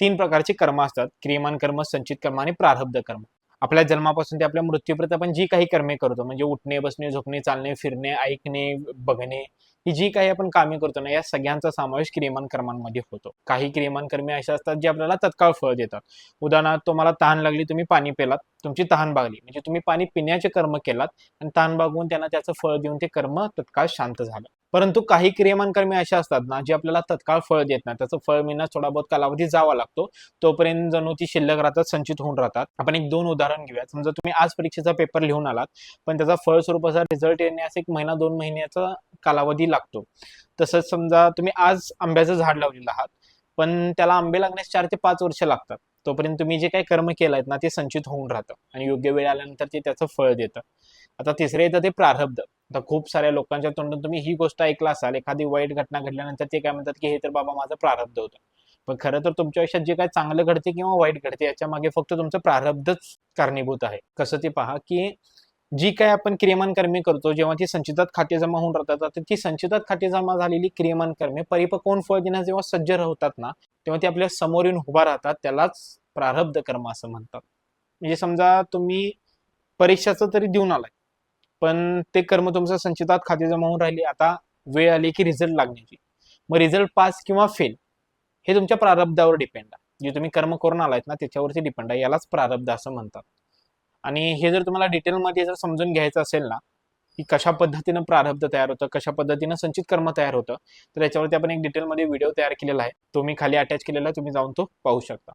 तीन प्रकारचे कर्म असतात. क्रियमान कर्म संचित कर्म आणि प्रारब्ध कर्म. आपल्या जन्मापासून ते आपल्या मृत्यूपर्यंत आपण जी काही कर्मे करतो म्हणजे उठणे बसणे झोपणे चालणे फिरणे ऐकणे बघणे ही जी काही आपण कामे करतो ना या सगळ्यांचा समावेश क्रियमान कर्मांमध्ये होतो. काही क्रियमान कर्मे अशा असतात जे आपल्याला तत्काळ फळ देतात. उदाहरणार्थ तुम्हाला तहान लागली तुम्ही पाणी पेलात तुमची तहान भागली. म्हणजे तुम्ही पाणी पिण्याचे कर्म केलात आणि तहान भागवून त्यांना त्याचं फळ देऊन ते कर्म तत्काळ शांत झालं. परंतु काही क्रियमानकर्मे अशा असतात ना जे आपल्याला तत्काळ फळ देत नाही त्याचं फळ मिळण्यास थोडा बहुत कालावधी जावा लागतो. तोपर्यंत जणू ती शिल्लक राहतात संचित होऊन राहतात. आपण एक दोन उदाहरण घेऊया समजा तुम्ही आज परीक्षेचा पेपर लिहून आलात पण त्याचा फळ स्वरूपाचा रिझल्ट येण्यास एक महिना दोन महिन्याचा कालावधी लागतो. तसंच समजा तुम्ही आज आंब्याचं झाड लावलेलं आहात पण त्याला आंबे लागण्यास चार ते पाच वर्ष लागतात. तोपर्यंत तुम्ही जे काही कर्म केलं आहेत ना ते संचित होऊन राहतं आणि योग्य वेळ आल्यानंतर ते त्याचं फळ देतं. आता तिसरे येतं ते प्रारब्ध. आता खूप साऱ्या लोकांच्या तोंडून तुम्ही ही गोष्ट ऐकला असाल. एखादी वाईट घटना घडल्यानंतर ते काय म्हणतात की हे तर बाबा माझं प्रारब्ध होतं. पण खरं तर तुमच्या आयुष्यात जे काय चांगलं घडते किंवा वाईट घडते याच्या मागे फक्त तुमचं प्रारब्धच कारणीभूत आहे. कसं ते पहा की जी काय आपण क्रियमान कर्मे करतो जेव्हा ती संचितात खाते जमा होऊन राहतात ती संचितात खाते जमा झालेली क्रियमान कर्मे परिपक्व फळ देण्यास जेव्हा सज्ज होतात ना तेव्हा ते आपल्यासमोर येऊन उभा राहतात त्यालाच प्रारब्ध कर्म असं म्हणतात. म्हणजे समजा तुम्ही परीक्षाचं तरी देऊन आलाय. पण ते कर्म तुमचं संचितात खाते जमा होऊन राहिली. आता वेळ आली की रिझल्ट लागण्याची. मग रिझल्ट पास किंवा फेल हे तुमच्या प्रारब्धावर डिपेंड आहे. जे तुम्ही कर्म करून आलायत ना त्याच्यावरती डिपेंड आहे. यालाच प्रारब्ध असं म्हणतात. आणि हे जर तुम्हाला डिटेलमध्ये जर समजून घ्यायचं असेल ना की कशा पद्धतीनं प्रारब्ध तयार होतं कशा पद्धतीनं संचित कर्म तयार होतं तर याच्यावरती आपण एक डिटेलमध्ये व्हिडिओ तयार केलेला आहे. तो मी खाली अटॅच केलेला आहे. तुम्ही जाऊन तो पाहू शकता.